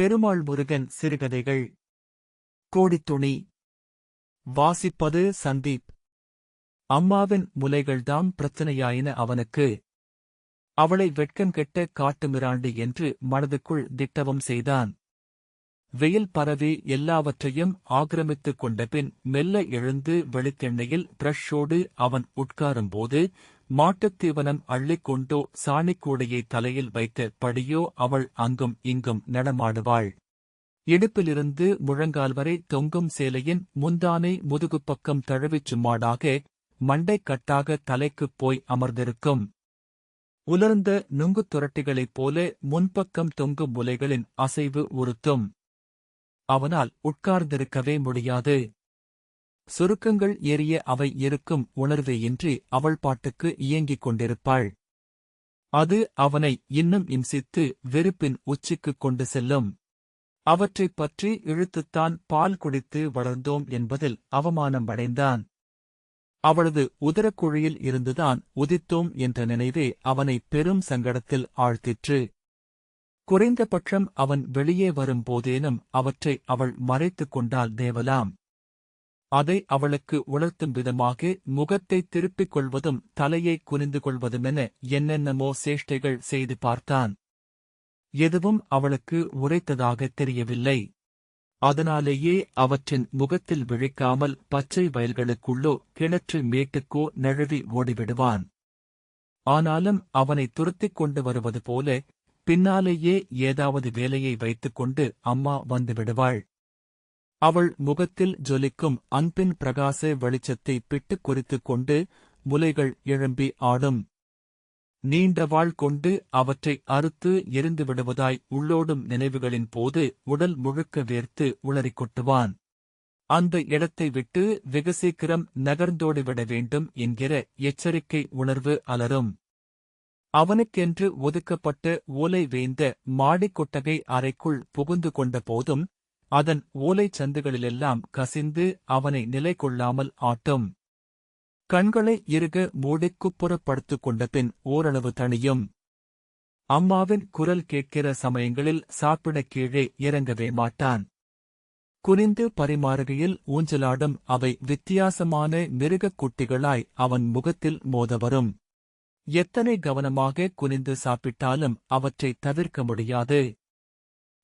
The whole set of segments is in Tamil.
பெருமாள் முருகன் சிறுகதைகள். கோடித்துணி. வாசிப்பது சந்தீப். அம்மாவின் முலைகள்தாம் பிரச்சனையாயின அவனுக்கு. அவளை வெட்கம் கெட்ட காட்டுமிராண்டு என்று மனதுக்குள் திட்டவம் செய்தான். வெயில் பரவி எல்லாவற்றையும் ஆக்கிரமித்துக் கொண்டபின் மெல்ல எழுந்து வெளித்தெண்ணையில் பிரஷோடு அவன் உட்காரும்போது மாட்டுத் தீவனம் அள்ளிக் கொண்டோ சாணிக்கூடையை தலையில் வைத்த படியோ அவள் அங்கும் இங்கும் நடமாடுவாள். இடுப்பிலிருந்து முழங்கால் வரை தொங்கும் சேலையின் முந்தானை முதுகுப் பக்கம் தழுவிச் சும்மாடாக மண்டைக்கட்டாக தலைக்குப் போய் அமர்ந்திருக்கும். உலர்ந்த நுங்குத் துரட்டிகளைப் போல முன்பக்கம் தொங்கும் முலைகளின் அசைவு உறுத்தும். அவனால் உட்கார்ந்திருக்கவே முடியாது. சுருக்கங்கள் ஏறிய அவை இருக்கும் உணர்வேயின்றி அவள் பாட்டுக்கு இயங்கிக் கொண்டிருப்பாள். அது அவனை இன்னும் இம்சித்து வெறுப்பின் உச்சிக்குக் கொண்டு செல்லும். அவற்றைப் பற்றி இழுத்துத்தான் பால் குடித்து வளர்ந்தோம் என்பதில் அவமானம் அடைந்தான். அவளது உதரக்குழியில் இருந்துதான் உதித்தோம் என்ற நினைவே அவனை பெரும் சங்கடத்தில் ஆழ்த்திற்று. குறைந்தபட்சம் அவன் வெளியே வரும் போதேனும் அவற்றை அவள் மறைத்துக் கொண்டால் தேவலாம். அதை அவளுக்கு உணர்த்தும் விதமாக முகத்தை திருப்பிக் கொள்வதும் தலையை குனிந்து கொள்வதுமென என்னென்னமோ சேஷ்டைகள் செய்து பார்த்தான். எதுவும் அவளுக்கு உரைத்ததாக தெரியவில்லை. அதனாலேயே அவற்றின் முகத்தில் விழிக்காமல் பச்சை வயல்களுக்குள்ளோ கிணற்று மேட்டுக்கோ நழுவி ஓடிவிடுவான். ஆனாலும் அவனை துரத்திக் கொண்டு வருவது போல பின்னாலேயே ஏதாவது வேலையை வைத்துக்கொண்டு அம்மா வந்துவிடுவாள் அவள் முகத்தில் ஜொலிக்கும் அன்பின் பிரகாச வெளிச்சத்தை பிட்டுக் குறித்துக் கொண்டு முலைகள் எழும்பி ஆடும். நீண்ட வாழ் கொண்டு அவற்றை அறுத்து எரிந்து விடுவதாய் உள்ளோடும் நினைவுகளின் போது உடல் முழுக்க வேர்த்து உளறிக் கொட்டுவான். அந்த இடத்தை விட்டு வெகு சீக்கிரம் நகர்ந்தோடிவிட வேண்டும் என்கிற எச்சரிக்கை உணர்வு அலரும். அவனுக்கென்று ஒதுக்கப்பட்ட ஓலை வேய்ந்த மாடிக் கொட்டகை அறைக்குள் புகுந்து கொண்ட போதும் அதன் ஓலைச் சந்துகளிலெல்லாம் கசிந்து அவனை நிலை கொள்ளாமல் ஆட்டும். கண்களை இறுக மூடிக் குப்புறப்படுத்திக் கொண்ட பின் ஓரளவு தணியும். அம்மாவின் குரல் கேட்கிற சமயங்களில் சாப்பிடக் கீழே இறங்கவே மாட்டான். குனிந்து பரிமாறுகையில் ஊஞ்சலாடும் அவை வித்தியாசமான மிருகக் குட்டிகளாய் அவன் முகத்தில் மோத வரும் எத்தனை கவனமாக குனிந்து சாப்பிட்டாலும் அவற்றை தவிர்க்க முடியாது.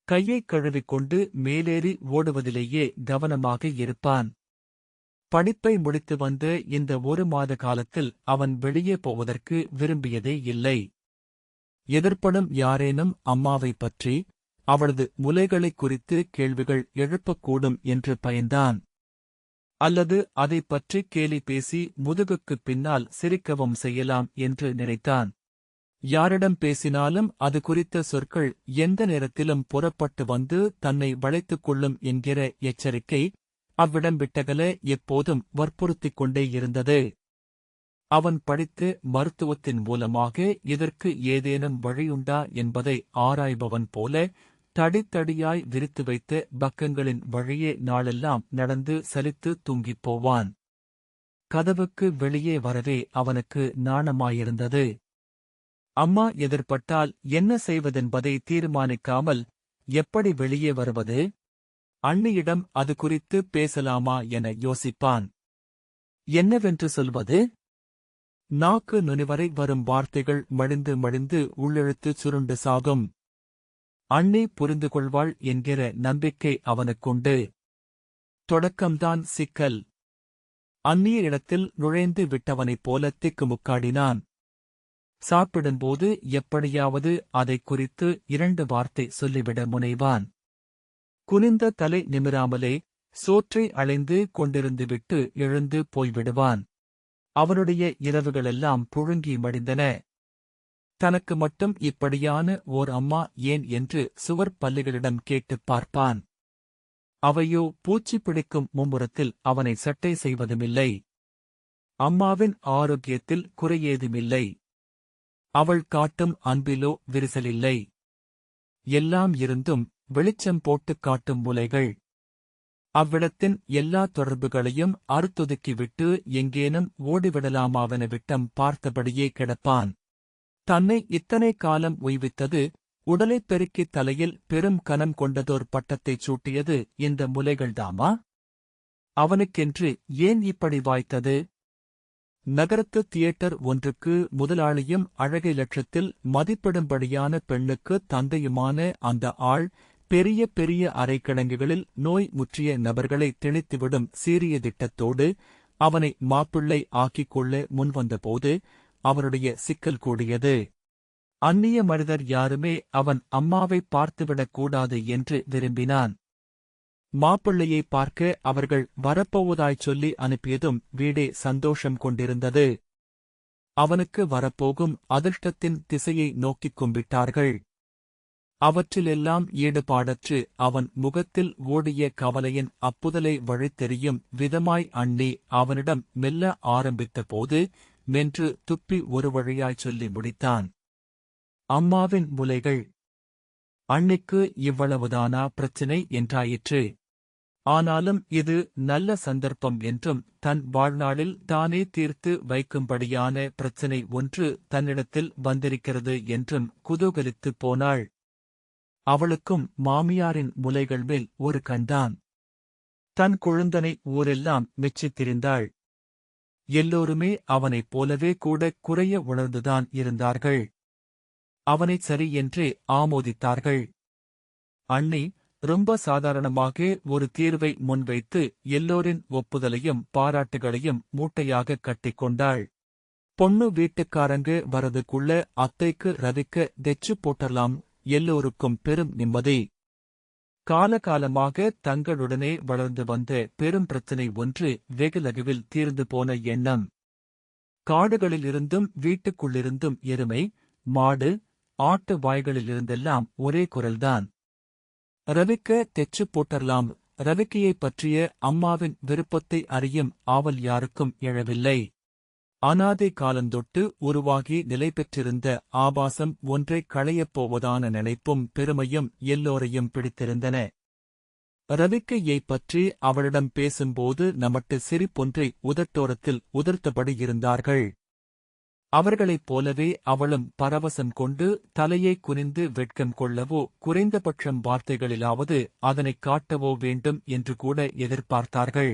கையைக் கழுவிக்கொண்டு மேலேறி ஓடுவதிலேயே கவனமாக இருப்பான். படிப்பை முடித்து வந்து இந்த ஒரு மாத காலத்தில் அவன் வெளியே போவதற்கு விரும்பியதே இல்லை. எதிர்ப்படும் யாரேனும் அம்மாவைப் பற்றி அவளது முலைகளைக் குறித்து கேள்விகள் எழுப்பக்கூடும் என்று பயந்தான். அல்லது அதைப் பற்றி கேலி பேசி முதுகுக்குப் பின்னால் சிரிக்கவும் செய்யலாம் என்று நினைத்தான். யாரிடம் பேசினாலும் அது குறித்த சொற்கள் எந்த நேரத்திலும் புறப்பட்டு வந்து தன்னை வளைத்துக் கொள்ளும் என்கிற எச்சரிக்கை அவ்விடம் விட்டகல எப்போதும் வற்புறுத்திக் கொண்டே இருந்தது. அவன் படித்து மருத்துவத்தின் மூலமாக இதற்கு ஏதேனும் வழியுண்டா என்பதை ஆராய்பவன் போல தடித்தடியாய் விரித்து வைத்த பக்கங்களின் வழியே நாளெல்லாம் நடந்து சலித்து தூங்கிப் போவான். கதவுக்கு வெளியே வரவே அவனுக்கு நாணமாயிருந்தது. அம்மா எதிர்பட்டால் என்ன செய்வதென்பதை தீர்மானிக்காமல் எப்படி வெளியே வருவது? அண்ணியிடம் அது குறித்து பேசலாமா என யோசிப்பான். என்னவென்று சொல்வது? நாக்கு நுனிவரை வரும் வார்த்தைகள் மடிந்து மடிந்து உள்ளெழுத்து சுருண்டு சாகும். அண்ணி புரிந்து கொள்வாள் என்கிற நம்பிக்கை அவனுக்குண்டு. தொடக்கம்தான் சிக்கல். அந்நிய இடத்தில் நுழைந்து விட்டவனைப் போல திக்குமுக்காடினான் சாப்பிடும்போது எப்படியாவது அதைக் குறித்து இரண்டு வார்த்தை சொல்லிவிட முனைவான். குனிந்த தலை நிமிராமலே சோற்றை அலைந்து கொண்டிருந்துவிட்டு எழுந்து போய்விடுவான். அவனுடைய இரவுகளெல்லாம் புழுங்கி மடிந்தன. தனக்கு மட்டும் இப்படியான ஓர் அம்மா ஏன் என்று சுவர் பல்லுகளிடம் கேட்டுப் பார்ப்பான். அவையோ பூச்சி பிடிக்கும் மும்முரத்தில் அவனை சட்டை செய்வதுமில்லை. அம்மாவின் ஆரோக்கியத்தில் குறையேதுமில்லை. அவள் காட்டும் அன்பிலோ விரிசலில்லை. எல்லாம் இருந்தும் வெளிச்சம் போட்டுக் காட்டும் முலைகள். அவ்விடத்தின் எல்லா தொடர்புகளையும் அறுத்தொதுக்கிவிட்டு எங்கேனும் ஓடிவிடலாமாவென விட்டம் பார்த்தபடியே கிடப்பான். தன்னை இத்தனை காலம் உய்வித்தது உடலைப் பெருக்கித் தலையில் பெரும் கனம் கொண்டதோர் பட்டத்தைச் சூட்டியது இந்த முலைகள்தாமா? அவனுக்கென்று ஏன் இப்படி வாய்த்தது? நகரத்து தியேட்டர் ஒன்றுக்கு முதலாளியும் அழகை லட்சத்தில் மதிப்பிடும்படியான பெண்ணுக்கு தந்தையுமான அந்த ஆள் பெரிய பெரிய அரைக்கிழங்குகளில் நோய் முற்றிய நபர்களை திணித்துவிடும் சீரிய திட்டத்தோடு அவனை மாப்பிள்ளை ஆக்கிக் கொள்ள முன்வந்தபோது அவருடைய சிக்கல் கூடியது. அந்நிய மனிதர் யாருமே அவன் அம்மாவை பார்த்துவிடக் கூடாது என்று விரும்பினான். மாப்பிள்ளையை பார்க்க அவர்கள் வரப்போவதாய்ச் சொல்லி அனுப்பியதும் வீடே சந்தோஷம் கொண்டிருந்தது. அவனுக்கு வரப்போகும் அதிர்ஷ்டத்தின் திசையை நோக்கிக் கும்பிட்டார்கள். அவற்றிலெல்லாம் ஈடுபாடற்று அவன் முகத்தில் ஓடிய கவலையின் அப்புதலை வழித்தெரியும் விதமாய் அண்ணி அவனிடம் மெல்ல ஆரம்பித்த போது மென்று துப்பி ஒரு வழியாய்ச் சொல்லி முடித்தான். அம்மாவின் முலைகள் அன்னைக்கு இவ்வளவுதானா பிரச்சினை என்றாயிற்று. ஆனாலும் இது நல்ல சந்தர்ப்பம் என்றும் தன் வாழ்நாளில் தானே தீர்த்து வைக்கும்படியான பிரச்சினை ஒன்று தன்னிடத்தில் வந்திருக்கிறது என்றும் குதூகலித்துப் போனாள். அவளுக்கும் மாமியாரின் முலைகள் மேல் ஒரு கண்தான். தன் குழுந்தனை ஊரெல்லாம் மெச்சித்திருந்தாள். எல்லோருமே அவனைப் போலவே கூட குறைய உணர்ந்துதான் இருந்தார்கள். அவனைச் சரி என்று ஆமோதித்தார்கள். அண்ணி ரொம்ப சாதாரணமாக ஒரு தீர்வை முன்வைத்து எல்லோரின் ஒப்புதலையும் பாராட்டுகளையும் மூட்டையாக கட்டிக்கொண்டாள் பொண்ணு வீட்டுக்காரங்க வரதுக்குள்ள அத்தைக்கு ரவிக்க தெச்சு போட்டலாம் எல்லோருக்கும் பெரும் நிம்மதி. காலகாலமாக தங்களுடனே வளர்ந்து வந்த பெரும் பிரச்சினை ஒன்று வெகுலகுவில் தீர்ந்து போன எண்ணம். காடுகளிலிருந்தும் வீட்டுக்குள்ளிருந்தும் எருமை மாடு ஆட்டு வாய்களிலிருந்தெல்லாம் ஒரே குரல்தான். ரவிக்க தெச்சு போட்டரலாம். ரவிக்கையைப் பற்றிய அம்மாவின் விருப்பத்தை அறியும் ஆவல் யாருக்கும் எழவில்லை. அனாதை காலந்தொட்டு உருவாகி நிலை பெற்றிருந்த ஆபாசம் ஒன்றைக் களையப் போவதான நினைப்பும் பெருமையும் எல்லோரையும் பிடித்திருந்தன. ரவிக்கையைப் பற்றி அவளிடம் பேசும்போது நமட்டு சிரிப்பொன்றை உதட்டோரத்தில் உதர்த்தபடி இருந்தார்கள். அவர்களைப் போலவே அவளும் பரவசம் கொண்டு தலையை குனிந்து வெட்கம் கொள்ளவோ குறைந்தபட்சம் வார்த்தைகளிலாவது அதனைக் காட்டவோ வேண்டும் என்று கூட எதிர்பார்த்தார்கள்.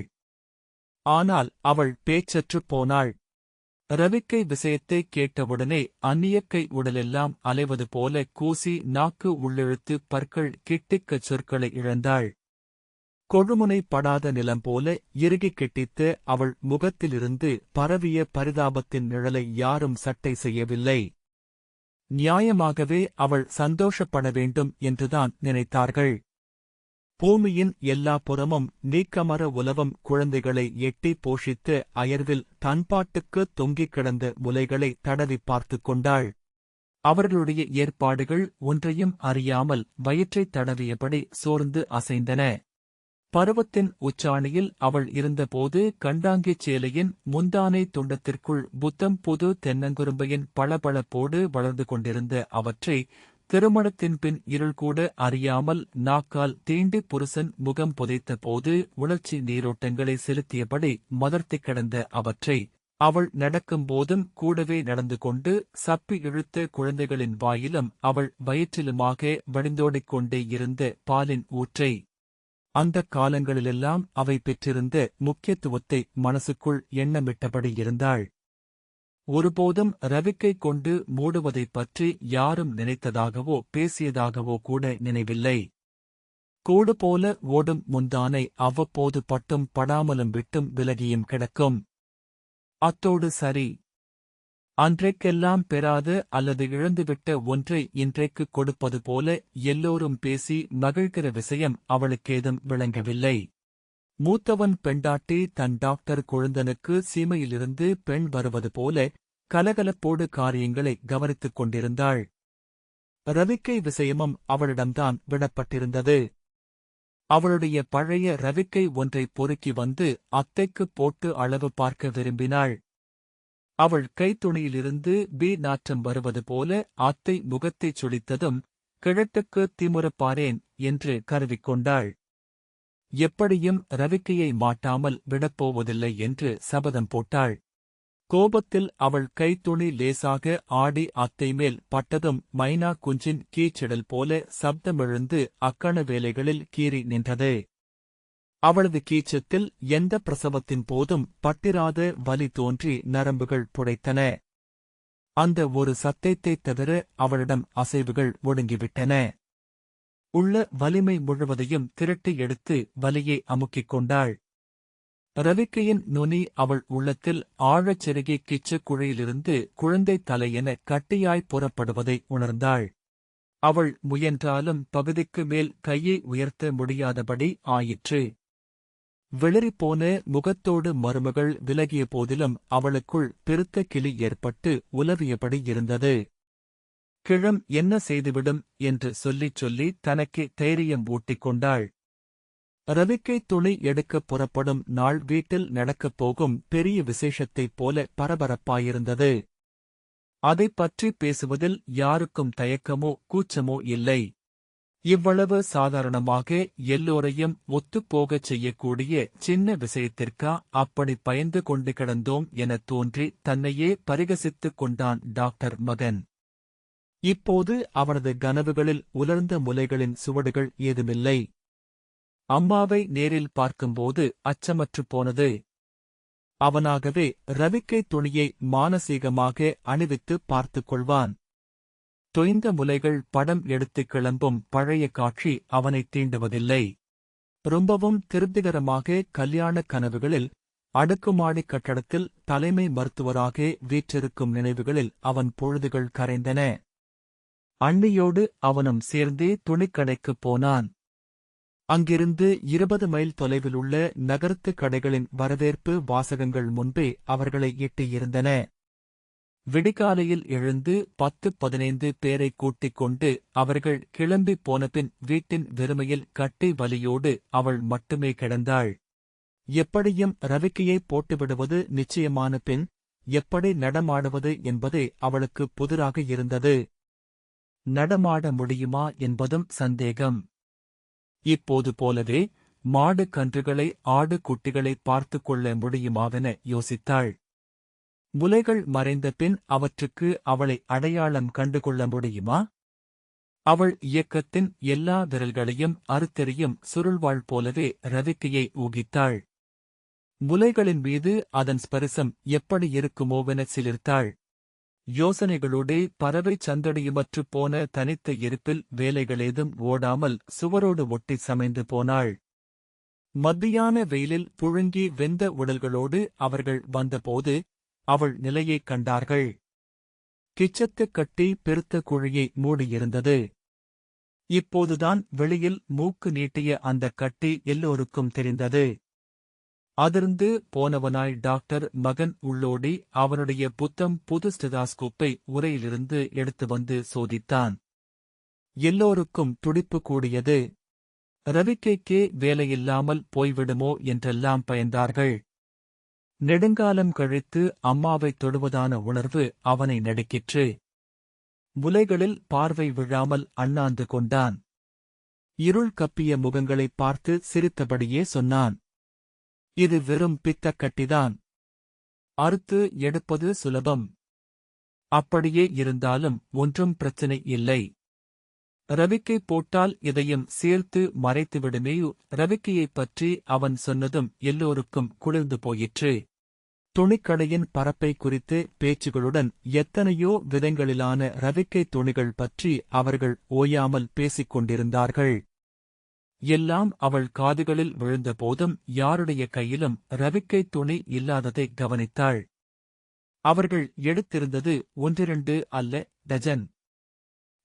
ஆனால் அவள் பேச்சற்றுப் போனாள். ரவிக்கை விஷயத்தை கேட்டவுடனே அந்நியக்கை உடலெல்லாம் அலைவது போல கூசி நாக்கு உள்ளிழுத்து பற்கள் கிட்டிக்கச் சொற்களை இழந்தாள். கொழுமுனை படாத நிலம் போல இறுகிக் கெட்டித்து அவள் முகத்திலிருந்து பரவிய பரிதாபத்தின் நிழலை யாரும் சட்டை செய்யவில்லை. நியாயமாகவே அவள் சந்தோஷப்பட வேண்டும் என்றுதான் நினைத்தார்கள். பூமியின் எல்லா புறமும் நீக்கமர உலவம் குழந்தைகளை எட்டி போஷித்து அயர்வில் தன்பாட்டுக்கு தொங்கிக் கிடந்த முலைகளை தடவி பார்த்துக் கொண்டாள். அவர்களுடைய ஏற்பாடுகள் ஒன்றையும் அறியாமல் வயிற்றைத் தடவியபடி சோர்ந்து அசைந்தன. பருவத்தின் உச்சாணியில் அவள் இருந்தபோது கண்டாங்கிச் சேலையின் முந்தானை துண்டத்திற்குள் புத்தம் புது தென்னங்குரும்பையின் பளபளப்போடு வளர்ந்து கொண்டிருந்த அவற்றை திருமணத்தின் பின் இருள் கூட அறியாமல் நாக்கால் தீண்டி புருஷன் முகம் புதைத்த போது உணர்ச்சி நீரோட்டங்களை செலுத்தியபடி மதர்த்தி கிடந்த அவற்றை அவள் நடக்கும்போதும் கூடவே நடந்து கொண்டு சப்பி இழுத்த குழந்தைகளின் வாயிலும் அவள் வயிற்றிலுமாக வழிந்தோடிக் கொண்டே இருந்த பாலின் ஊற்றை அந்தக் காலங்களிலெல்லாம் அவை பெற்றிருந்த முக்கியத்துவத்தை மனசுக்குள் எண்ணமிட்டபடி இருந்தாள். ஒருபோதும் ரவிக்கை கொண்டு மூடுவதைப் பற்றி யாரும் நினைத்ததாகவோ பேசியதாகவோ கூட நினைவில்லை. கூடு போல ஓடும் முந்தானை அவ்வப்போது பட்டும் படாமலும் விட்டும் விலகியும் கிடக்கும். அத்தோடு சரி அன்றைக்கெல்லாம் பெறாத அல்லது இழந்துவிட்ட ஒன்றை இன்றைக்கு கொடுப்பது போல எல்லோரும் பேசி மகிழ்கிற விஷயம் அவளுக்கேதும் விளங்கவில்லை. மூத்தவன் பெண்டாட்டி தன் டாக்டர் குழுந்தனுக்கு சீமையிலிருந்து பெண் வருவது போல கலகலப்போடு காரியங்களை கவனித்துக் கொண்டிருந்தாள். ரவிக்கை விஷயமும் அவளிடம்தான் விடப்பட்டிருந்தது. அவளுடைய பழைய ரவிக்கை ஒன்றை பொறுக்கி வந்து அத்தைக்குப் போட்டு அளவு பார்க்க விரும்பினாள். அவள் கைத்துணியிலிருந்து பி நாற்றம் வருவது போல அத்தை முகத்தைச் சுழித்ததும் கிழட்டுக்கு திமுறப்பாரேன் என்று கருவிக்கொண்டாள் எப்படியும் ரவிக்கையை மாட்டாமல் விடப்போவதில்லை என்று சபதம் போட்டாள். கோபத்தில் அவள் கைத்துணி லேசாக ஆடி அத்தை மேல் பட்டதும் மைனா குஞ்சின் கீச்சிடல் போல சப்தமெழுந்து அக்கண வேலைகளில் கீறி நின்றது. அவளது கீச்சத்தில் எந்த பிரசவத்தின் போதும் பட்டிராத வலி தோன்றி நரம்புகள் புடைத்தன. அந்த ஒரு சத்தத்தைத் தவிர அவளிடம் அசைவுகள் ஒடுங்கிவிட்டன. உள்ள வலிமை முழுவதையும் திரட்டி எடுத்து வலியை அமுக்கிக் கொண்டாள். ரவிக்கையின் நுனி அவள் உள்ளத்தில் ஆழச் செருகி கிச்சு குழையிலிருந்து குழந்தை தலையென கட்டியாய் புறப்படுவதை உணர்ந்தாள். அவள் முயன்றாலும் பகுதிக்கு மேல் கையை உயர்த்த முடியாதபடி ஆயிற்று. வெளிறிப்போன முகத்தோடு மருமகள் விலகிய போதிலும் அவளுக்குள் பெருத்த கிளி ஏற்பட்டு உலவியபடி இருந்தது. கிழம் என்ன செய்துவிடும்? என்று சொல்லிச் சொல்லி தனக்கு தைரியம் ஊட்டிக் கொண்டாள். ரவிக்கை துணி எடுக்கப் புறப்படும் நாள் வீட்டில் நடக்கப் போகும் பெரிய விசேஷத்தைப் போல பரபரப்பாயிருந்தது. அதைப் பற்றி பேசுவதில் யாருக்கும் தயக்கமோ கூச்சமோ இல்லை. இவ்வளவு சாதாரணமாக எல்லோரையும் ஒத்துப்போகச் செய்யக்கூடிய சின்ன விஷயத்திற்கா அப்படி பயந்து கொண்டு கிடந்தோம் எனத் தோன்றி தன்னையே பரிகசித்துக் கொண்டான் டாக்டர் மகன். இப்போது அவனது கனவுகளில் உலர்ந்த முலைகளின் சுவடுகள் ஏதுமில்லை. அம்மாவை நேரில் பார்க்கும்போது அச்சமற்றுப் போனது. அவனாகவே ரவிக்கை துணியை மானசீகமாக அணிவித்து பார்த்துக் கொள்வான். தொய்ந்த முலைகள் படம் எடுத்துக் கிளம்பும் பழைய காட்சி அவனைத் தீண்டுவதில்லை. ரொம்பவும் திருப்திகரமாக கல்யாணக் கனவுகளில் அடுக்குமாடி கட்டடத்தில் தலைமை மருத்துவராக வீற்றிருக்கும் நினைவுகளில் அவன் பொழுதுகள் கரைந்தன. அண்ணியோடு அவனும் சேர்ந்தே துணிக்கடைக்குப் போனான். அங்கிருந்து இருபது மைல் தொலைவிலுள்ள நகரத்துக் கடைகளின் வரவேற்பு வாசகங்கள் முன்பே அவர்களை எட்டியிருந்தன. விடிகாலையில் எழுந்து பத்து பதினைந்து பேரை கூட்டிக் கொண்டு அவர்கள் கிளம்பிப் போனபின் வீட்டின் வெறுமையில் கட்டி வலியோடு அவள் மட்டுமே கிடந்தாள். எப்படியும் ரவிக்கையை போட்டுவிடுவது நிச்சயமான பின் எப்படி நடமாடுவது என்பதே அவளுக்கு புதிராக இருந்தது. நடமாட முடியுமா என்பதும் சந்தேகம். இப்போது போலவே மாடு கன்றுகளை ஆடு குட்டிகளை பார்த்துக் கொள்ள முடியுமாவென யோசித்தாள். முலைகள் மறைந்த பின் அவற்றுக்கு அவளை அடையாளம் கண்டுகொள்ள முடியுமா? அவள் இயக்கத்தின் எல்லா விரல்களையும் அறுத்தெறியும் சுருள்வாள் போலவே ரவிக்கையை ஊகித்தாள். முலைகளின் மீது அதன் ஸ்பரிசம் எப்படி இருக்குமோவென சிலிர்த்தாள். யோசனைகளோடே பறவை சந்தடியுமற்று போன தனித்த இருப்பில் வேலைகளேதும் ஓடாமல் சுவரோடு ஒட்டி சமைந்து போனாள். மத்தியான வெயிலில் புழுங்கி வெந்த உடல்களோடு அவர்கள் வந்தபோது அவள் நிலையைக் கண்டார்கள். கிச்சத்துக் கட்டி பெருத்த குழியை மூடியிருந்தது. இப்போதுதான் வெளியில் மூக்கு நீட்டிய அந்தக் கட்டி எல்லோருக்கும் தெரிந்தது. அதிர்ந்து போனவனாய் டாக்டர் மகன் உள்ளோடி அவனுடைய புத்தம் புது ஸ்டெதாஸ்கோப்பை உரையிலிருந்து எடுத்து வந்து சோதித்தான். எல்லோருக்கும் துடிப்பு கூடியது. ரவிக்கைக்கே வேலையில்லாமல் போய்விடுமோ என்றெல்லாம் பயந்தார்கள். நெடுங்காலம் கழித்து அம்மாவைத் தொடுவதான உணர்வு அவனை நடுக்கிற்று. முலைகளில் பார்வை விழாமல் அண்ணாந்து கொண்டான். இருள் கப்பிய முகங்களைப் பார்த்து சிரித்தபடியே சொன்னான். இது வெறும் பித்தக்கட்டிதான் அறுத்து எடுப்பது சுலபம். அப்படியே இருந்தாலும் ஒன்றும் பிரச்சனை இல்லை. ரவிக்கை போட்டால் இதையும் சேர்த்து மறைத்துவிடுமேயு ரவிக்கையைப் பற்றி அவன் சொன்னதும் எல்லோருக்கும் குளிர்ந்து போயிற்று. துணிக்கடையின் பரப்பை குறித்து பேச்சுகளுடன் எத்தனையோ விதங்களிலான ரவிக்கை துணிகள் பற்றி அவர்கள் ஓயாமல் பேசிக் கொண்டிருந்தார்கள் எல்லாம் அவள் காதுகளில் விழுந்தபோதும் யாருடைய கையிலும் ரவிக்கை துணி இல்லாததை கவனித்தாள். அவர்கள் எடுத்திருந்தது ஒன்றிரண்டு அல்ல டஜன்.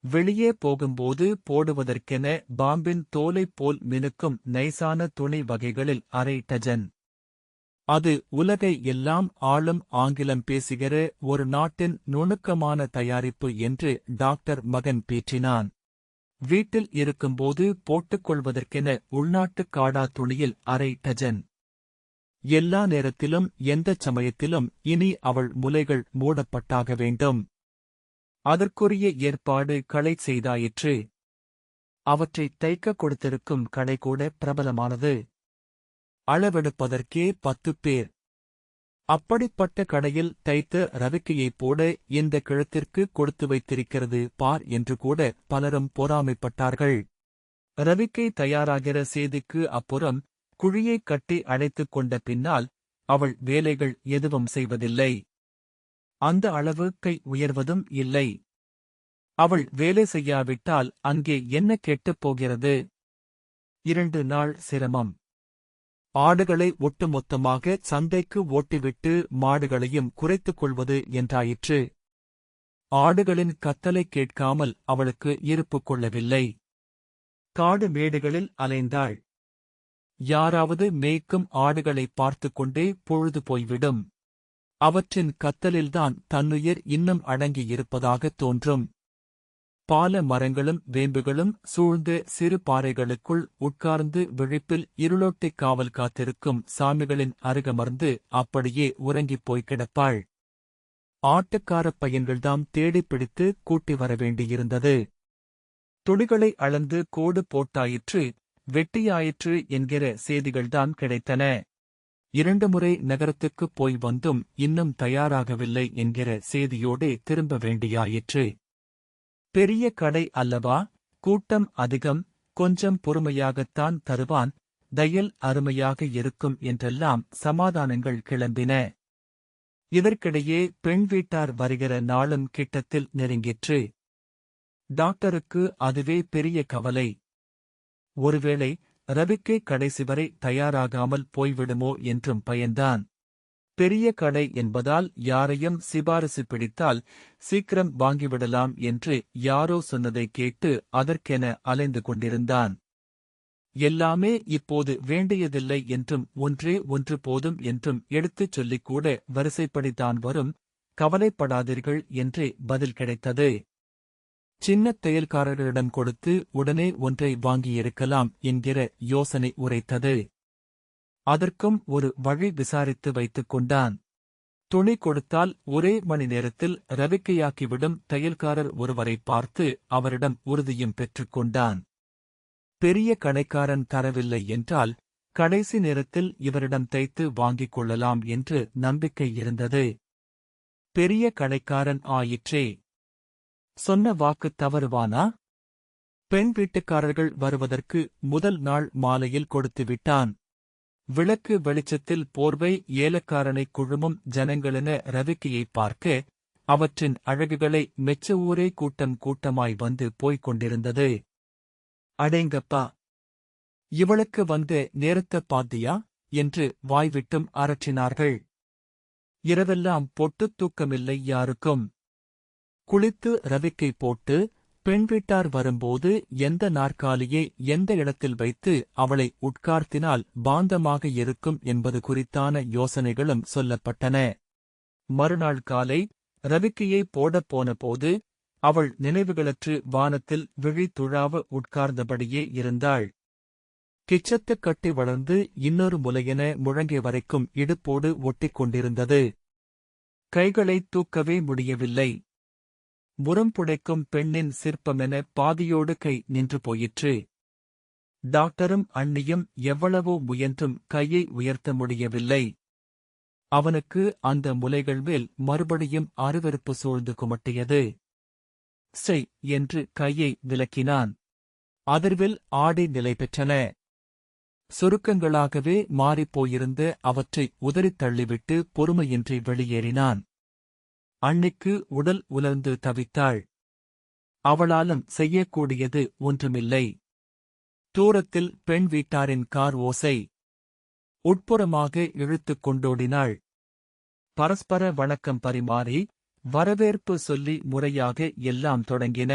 வெளியே போகும்போது போடுவதற்கென பாம்பின் தோலைப் போல் மினுக்கும் நைசான துணி வகைகளில் அரை டஜன். அது உலகை எல்லாம் ஆளும் ஆங்கிலம் பேசுகிற ஒரு நாட்டின் நுணுக்கமான தயாரிப்பு என்று டாக்டர் மகன் பேற்றினான். வீட்டில் இருக்கும்போது போட்டுக்கொள்வதற்கென உள்நாட்டுக் காடா துணியில் அரை டஜன். எல்லா நேரத்திலும் எந்தச் சமயத்திலும் இனி அவள் முலைகள் மூடப்பட்டாக வேண்டும். அதற்குரிய ஏற்பாடு களை செய்தாயிற்று. அவற்றை தைக்கக் கொடுத்திருக்கும் கடை கூட பிரபலமானது. அளவெடுப்பதற்கே பத்து பேர். அப்படிப்பட்ட கடையில் தைத்த ரவிக்கையைப் போட இந்த கிழத்திற்கு கொடுத்து வைத்திருக்கிறது பார் என்று கூட பலரும் பொறாமைப்பட்டார்கள். ரவிக்கை தயாராகிற செய்திக்கு அப்புறம் குழியைக் கட்டி அழைத்துக் கொண்ட பின்னால் அவள் வேலைகள் எதுவும் செய்வதில்லை. அந்த அளவு கை உயர்வதும் இல்லை. அவள் வேலை செய்யாவிட்டால் அங்கே என்ன கெட்டுப் போகிறது? இரண்டு நாள் சிரமம். ஆடுகளை ஒட்டுமொத்தமாக சந்தைக்கு ஓட்டிவிட்டு மாடுகளையும் குறைத்துக் கொள்வது என்றாயிற்று. ஆடுகளின் கத்தலை கேட்காமல் அவளுக்கு இருப்பு கொள்ளவில்லை. காடு மேடுகளில் அலைந்தாள். யாராவது மேய்க்கும் ஆடுகளை பார்த்து கொண்டே பொழுது போய்விடும். அவற்றின் கத்தலில்தான் தன்னுயிர் இன்னும் அடங்கியிருப்பதாகத் தோன்றும். பால மரங்களும் வேம்புகளும் சூழ்ந்து சிறு பாறைகளுக்குள் உட்கார்ந்து விழிப்பில் இருளோட்டிக் காவல் காத்திருக்கும் சாமிகளின் அருகமர்ந்து அப்படியே உறங்கிப் போய்க் கிடப்பாள். ஆட்டக்காரப் பையன்கள்தாம் தேடிப் பிடித்து கூட்டி வர வேண்டியிருந்தது. துணிகளை அளந்து கோடு போட்டாயிற்று வெட்டியாயிற்று என்கிற செய்திகள்தான் கிடைத்தன. இரண்டு முறை நகரத்துக்குப் போய் வந்தும் இன்னும் தயாராகவில்லை என்கிற செய்தியோடு திரும்ப வேண்டியாயிற்று. பெரிய கடை அல்லவா? கூட்டம் அதிகம் கொஞ்சம் பொறுமையாகத்தான் தருவான் தையல் அருமையாக இருக்கும் என்றெல்லாம் சமாதானங்கள் கிளம்பின. இதற்கிடையே பெண் வீட்டார் வருகிற நாளும் கிட்டத்தில் நெருங்கிற்று. டாக்டருக்கு அதுவே பெரிய கவலை. ஒருவேளை ரவிக்கை கடைசி வரை தயாராகாமல் போய்விடுமோ என்றும் பயந்தான். பெரிய கடை என்பதால் யாரையும் சிபாரிசு பிடித்தால் சீக்கிரம் வாங்கிவிடலாம் என்று யாரோ சொன்னதை கேட்டு அதற்கென அலைந்து கொண்டிருந்தான். எல்லாமே இப்போது வேண்டியதில்லை என்றும் ஒன்றே ஒன்று போதும் என்றும் எடுத்துச் சொல்லிக்கூட வரிசைப்படித்தான் வரும். கவலைப்படாதீர்கள் என்றே பதில் கிடைத்தது. சின்னத் தையல்காரர்களிடம் கொடுத்து உடனே ஒன்றை வாங்கியிருக்கலாம் என்கிற யோசனை உரைத்தது. அதற்கும் ஒரு வழி விசாரித்து வைத்துக் கொண்டான். துணி கொடுத்தால் ஒரே மணி நேரத்தில் ரவிக்கையாக்கிவிடும் தையல்காரர் ஒருவரை பார்த்து அவரிடம் உறுதியும் பெற்றுக்கொண்டான் பெரிய கடைக்காரன் தரவில்லை என்றால் கடைசி நேரத்தில் இவரிடம் தைத்து வாங்கிக் கொள்ளலாம் என்று நம்பிக்கை இருந்தது. பெரிய கடைக்காரன் ஆயிற்றே. சொன்ன வாக்கு தவறுவானா? பெண் வீட்டுக்காரர்கள் வருவதற்கு முதல் நாள் மாலையில் கொடுத்து விட்டான். விளக்கு வெளிச்சத்தில் போர்வை ஏலக்காரனை குழுமும் ஜனங்களென ரவிக்கையைப் பார்க்க அவற்றின் அழகுகளை மெச்ச ஊரே கூட்டம் கூட்டமாய் வந்து போய்க் கொண்டிருந்தது. அடேங்கப்பா இவளுக்கு வந்த நேரத்த பாத்தியா என்று வாய்விட்டும் அரற்றினார்கள். இரவெல்லாம் பொட்டுத் தூக்கமில்லை யாருக்கும். குளித்து ரவிக்கை போட்டு பெண் வீட்டார் வரும்போது எந்த நாற்காலியை எந்த இடத்தில் வைத்து அவளை உட்கார்த்தினால் பாந்தமாக இருக்கும் என்பது குறித்தான யோசனைகளும் சொல்லப்பட்டன. மறுநாள் காலை ரவிக்கையை போடப் போனபோது அவள் நினைவுகளற்று வானத்தில் விழித்துழாவ துழாவ உட்கார்ந்தபடியே இருந்தாள். கிச்சத்துக் கட்டி வளர்ந்து இன்னொரு முலையென முழங்கிய வரைக்கும் இடுப்போடு ஒட்டிக் கொண்டிருந்தது. கைகளைத் தூக்கவே முடியவில்லை. முரம்புடைக்கும் பெண்ணின் சிற்பமென பாதியோடு கை நின்று போயிற்று. டாக்டரும் அண்ணியும் எவ்வளவோ முயன்றும் கையை உயர்த்த முடியவில்லை. அவனுக்கு அந்த முலைகள் மேல் மறுபடியும் அருவருப்பு சூழ்ந்து குமட்டியது. செய் என்று கையை விலக்கினான். அதிர்வில் ஆடி நிலை பெற்றன. சுருக்கங்களாகவே மாறிப்போயிருந்த அவற்றை உதறித் தள்ளிவிட்டு பொறுமையின்றி வெளியேறினான். அன்னைக்கு உடல் உலர்ந்து தவித்தாள். அவளாலும் செய்யக்கூடியது ஒன்றுமில்லை. தூரத்தில் பெண் வீட்டாரின் கார் ஓசை. உட்புறமாக இழுத்துக் கொண்டோடினாள். பரஸ்பர வணக்கம் பரிமாறி வரவேற்பு சொல்லி முறையாக எல்லாம் தொடங்கின.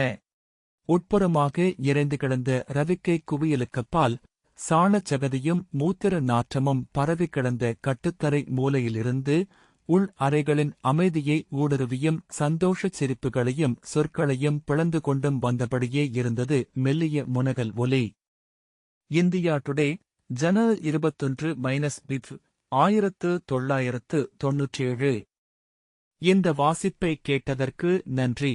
உட்புறமாக இறைந்து கிடந்த ரவிக்கை குவியலுக்கப்பால் சாணச் சகதியும் மூத்திர நாற்றமும் பரவி கிடந்த கட்டுத்தரை மூலையிலிருந்து உள் அறைகளின் அமைதியை ஊடுருவியும் சந்தோஷச் சிரிப்புகளையும் சொற்களையும் பிளந்து கொண்டும் வந்தபடியே இருந்தது மெல்லிய முனகல் ஒலி. இந்தியா டுடே ஜனவரி இருபத்தொன்று மைனஸ் பிப் ஆயிரத்து தொள்ளாயிரத்து தொன்னூற்றேழு. இந்த வாசிப்பை கேட்டதற்கு நன்றி.